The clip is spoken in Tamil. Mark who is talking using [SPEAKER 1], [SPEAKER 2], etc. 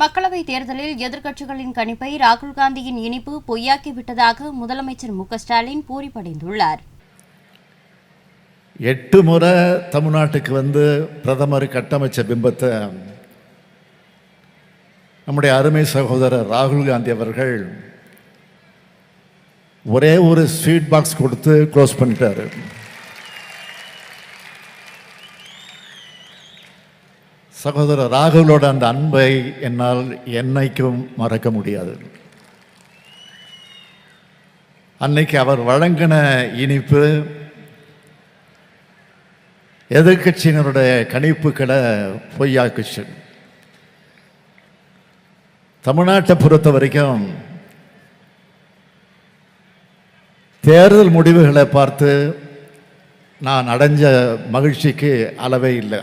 [SPEAKER 1] மக்களவைத் தேர்தலில் எதிர்க்கட்சிகளின் கணிப்பை ராகுல் காந்தியின் இனிப்பு பொய்யாக்கிவிட்டதாக முதலமைச்சர் மு க ஸ்டாலின் பூரிப்படைந்துள்ளார்.
[SPEAKER 2] எட்டு முறை தமிழ்நாட்டுக்கு வந்து பிரதமர் கட்டமைச்ச பிம்பத்தை நம்முடைய அருமை சகோதரர் ராகுல் காந்தி அவர்கள் ஒரே ஒரு ஸ்வீட் பாக்ஸ் கொடுத்து க்ளோஸ் பண்ணிட்டாரு. சகோதரர் ராகுலோட அந்த அன்பை என்னால் என்னைக்கும் மறக்க முடியாது. அன்னைக்கு அவர் வழங்கின இனிப்பு எதிர்க்கட்சியினருடைய கணிப்புகளை பொய்யாக்குச்சு. தமிழ்நாட்டை பொறுத்த வரைக்கும் தேர்தல் முடிவுகளை பார்த்து நான் அடைஞ்ச மகிழ்ச்சிக்கு அளவே இல்லை.